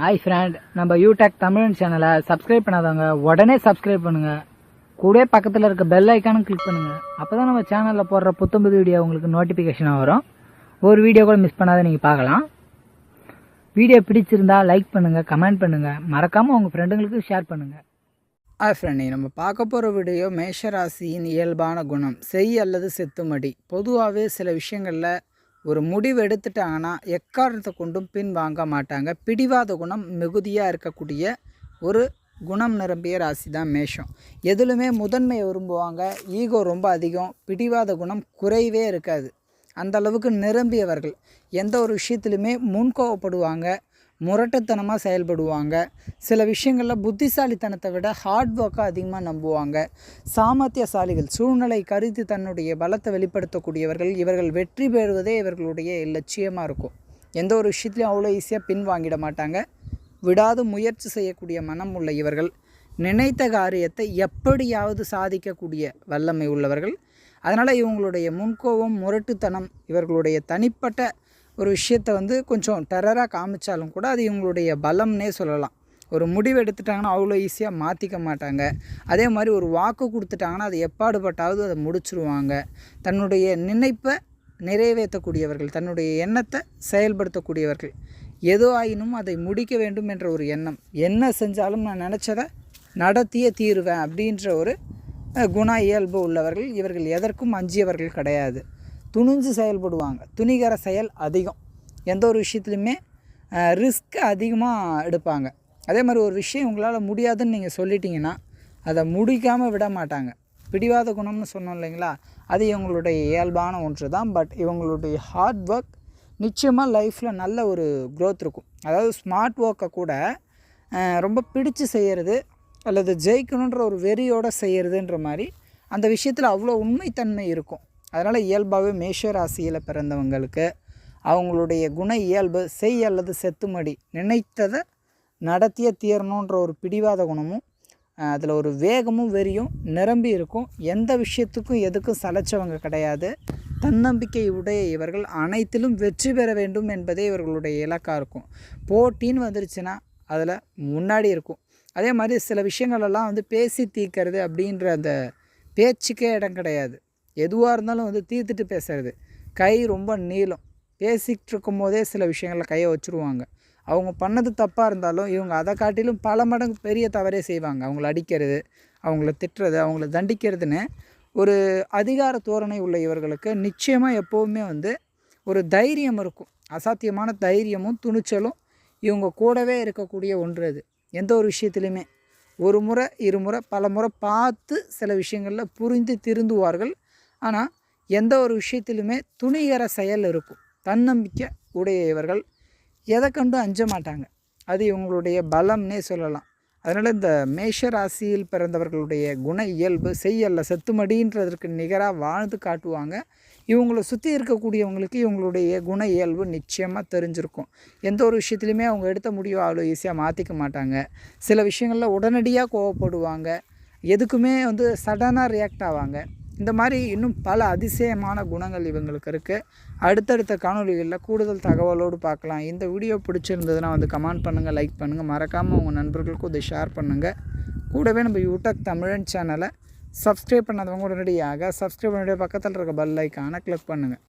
Hi friend நம்ம யூடெக் தமிழன் சேனலை சப்ஸ்கிரைப் பண்ணாதவங்க உடனே சப்ஸ்கிரைப் பண்ணுங்க. கூட பக்கத்தில் இருக்க பெல் ஐக்கானும் கிளிக் பண்ணுங்க. அப்பதான் நம்ம சேனலில் போடுற புத்தம்புது வீடியோ உங்களுக்கு நோட்டிஃபிகேஷனாக வரும். ஒரு வீடியோ கூட மிஸ் பண்ணாத நீங்கள் பார்க்கலாம். வீடியோ பிடிச்சிருந்தா லைக் பண்ணுங்க கமெண்ட் பண்ணுங்க. மறக்காம உங்க ஃப்ரெண்டுங்களுக்கு ஷேர் பண்ணுங்க. ஹாய் ஃப்ரெண்ட் நம்ம பார்க்க போகிற வீடியோ மேஷராசியின் இயல்பான குணம் செய் அல்லது செத்துமடி. பொதுவாகவே சில விஷயங்களில் ஒரு முடிவு எடுத்துட்டாங்கன்னா எக்காரணத்தை கொண்டும் பின் வாங்க மாட்டாங்க. பிடிவாத குணம் மிகுதியாக இருக்கக்கூடிய ஒரு குணம் நிரம்பிய ராசி தான் மேஷம். எதுலுமே முதன்மை விரும்புவாங்க ஈகோ ரொம்ப அதிகம் பிடிவாத குணம் குறைவே இருக்காது. அந்த அளவுக்கு நிரம்பியவர்கள். எந்த ஒரு விஷயத்துலையுமே முன்கோவப்படுவாங்க. முரட்டுத்தனமாக செயல்படுவாங்க. சில விஷயங்களில் புத்திசாலித்தனத்தை விட ஹார்ட் ஒர்க்காக அதிகமாக நம்புவாங்க. சாமர்த்தியசாலிகள் சூழ்நிலை கருதி தன்னுடைய பலத்தை வெளிப்படுத்தக்கூடியவர்கள் இவர்கள் வெற்றி பெறுவதே இவர்களுடைய லட்சியமாக இருக்கும். எந்த ஒரு விஷயத்துலையும் அவ்வளோ ஈஸியாக பின் வாங்கிட மாட்டாங்க. விடாது முயற்சி செய்யக்கூடிய மனம் உள்ள இவர்கள். நினைத்த காரியத்தை எப்படியாவது சாதிக்கக்கூடிய வல்லமை உள்ளவர்கள். அதனால் இவங்களுடைய முன்கோபம் முரட்டுத்தனம் இவர்களுடைய தனிப்பட்ட ஒரு விஷயத்தை வந்து கொஞ்சம் டெரராக காமிச்சாலும் கூட அது இவங்களுடைய பலம்னே சொல்லலாம். ஒரு முடிவு எடுத்துட்டாங்கன்னா அவ்வளோ ஈஸியாக மாற்றிக்க மாட்டாங்க. அதே மாதிரி ஒரு வாக்கு கொடுத்துட்டாங்கன்னா அது எப்பாடுபட்டாவது அதை முடிச்சுருவாங்க. தன்னுடைய நினைப்பை நிறைவேற்றக்கூடியவர்கள் தன்னுடைய எண்ணத்தை செயல்படுத்தக்கூடியவர்கள் எதோ ஆயினும் அதை முடிக்க வேண்டும் என்ற ஒரு எண்ணம். என்ன செஞ்சாலும் நான் நினச்சதை நடத்தியே தீருவேன் அப்படின்ற ஒரு குண இயல்பு உள்ளவர்கள் இவர்கள் எதற்கும் அஞ்சியவர்கள் கிடையாது. துணிஞ்சு செயல்படுவாங்க. துணிகர செயல் அதிகம். எந்த ஒரு விஷயத்துலையுமே ரிஸ்க் அதிகமாக எடுப்பாங்க. அதே மாதிரி ஒரு விஷயம் உங்களால் முடியாதுன்னு நீங்கள் சொல்லிட்டீங்கன்னா அதை முடிக்காமல் விட மாட்டாங்க. பிடிவாத குணம்னு சொன்னோம் இல்லைங்களா? அது இவங்களுடைய இயல்பான ஒன்று தான். பட் இவங்களுடைய ஹார்ட் ஒர்க் நிச்சயமாக லைஃப்பில் நல்ல ஒரு க்ரோத் இருக்கும். அதாவது ஸ்மார்ட் ஒர்க்கை கூட ரொம்ப பிடிச்சு செய்கிறது அல்லது ஜெயிக்கணுன்ற ஒரு வெறியோடு செய்கிறதுன்ற மாதிரி அந்த விஷயத்தில் அவ்வளோ உண்மைத்தன்மை இருக்கும். அதனால் இயல்பாகவே மேஷ ராசியில் பிறந்தவங்களுக்கு அவங்களுடைய குண இயல்பு செய் அல்லது செத்துமடி நினைத்ததை நடத்திய தீரணுன்ற ஒரு பிடிவாத குணமும் அதில் ஒரு வேகமும் வெறியும் நிரம்பி இருக்கும். எந்த விஷயத்துக்கும் எதுக்கும் சளைச்சவங்க கிடையாது. தன்னம்பிக்கை உடைய இவர்கள் அனைத்திலும் வெற்றி பெற வேண்டும் என்பதே இவர்களுடைய இலக்காக இருக்கும். போட்டின்னு வந்துருச்சுன்னா அதில் முன்னாடி இருக்கும். அதே மாதிரி சில விஷயங்களெல்லாம் வந்து பேசி தீர்க்கறது அப்படின்ற அந்த பேச்சுக்கே இடம் கிடையாது. எதுவாக இருந்தாலும் வந்து தீர்த்துட்டு பேசுறது. கை ரொம்ப நீளம். பேசிக்கிட்டு இருக்கும் போதே சில விஷயங்களில் கையை வச்சுருவாங்க. அவங்க பண்ணது தப்பாக இருந்தாலும் இவங்க அதை காட்டிலும் பல மடங்கு பெரிய தவறே செய்வாங்க. அவங்கள அடிக்கிறது அவங்கள திட்டுறது அவங்கள தண்டிக்கிறதுன்னு ஒரு அதிகார தோரணை உள்ள இவர்களுக்கு நிச்சயமாக எப்போவுமே வந்து ஒரு தைரியம் இருக்கும். அசாத்தியமான தைரியமும் துணிச்சலும் இவங்க கூடவே இருக்கக்கூடிய ஒன்று அது. எந்த ஒரு விஷயத்துலையுமே ஒரு முறை இருமுறை பல முறை பார்த்து சில விஷயங்களில் புரிந்து திருந்துவார்கள். ஆனால் எந்த ஒரு விஷயத்திலுமே துணிகர செயல் இருக்கும். தன்னம்பிக்கை உடைய இவர்கள் எதை கண்டும் அஞ்ச மாட்டாங்க. அது இவங்களுடைய பலம்னே சொல்லலாம். அதனால் இந்த மேஷ ராசியில் பிறந்தவர்களுடைய குண இயல்பு செய்யல செத்துமடின்றதற்கு நிகராக வாழ்ந்து காட்டுவாங்க. இவங்களை சுற்றி இருக்கக்கூடியவங்களுக்கு இவங்களுடைய குண இயல்பு நிச்சயமாக தெரிஞ்சிருக்கும். எந்த ஒரு விஷயத்துலையுமே அவங்க எடுத்த முடியும் அவ்வளோ ஈஸியாக மாற்றிக்க மாட்டாங்க. சில விஷயங்களில் உடனடியாக கோவப்படுவாங்க. எதுக்குமே வந்து சடனாக ரியாக்ட் ஆவாங்க. இந்த மாதிரி இன்னும் பல அதிசயமான குணங்கள் இவங்களுக்கு இருக்குது அடுத்தடுத்த காணொளிகளில் கூடுதல் தகவலோடு பார்க்கலாம். இந்த வீடியோ பிடிச்சிருந்ததுன்னா வந்து கமெண்ட் பண்ணுங்கள் லைக் பண்ணுங்கள் மறக்காமல் உங்கள் நண்பர்களுக்கும் இதை ஷேர் பண்ணுங்கள் கூடவே நம்ம யூடியூப் தமிழன் சேனலை சப்ஸ்கிரைப் பண்ணாதவங்க உடனடியாக சப்ஸ்கிரைப் பண்ணிட்டு பக்கத்தில் இருக்க பெல் ஐக்கானை கிளிக் பண்ணுங்கள்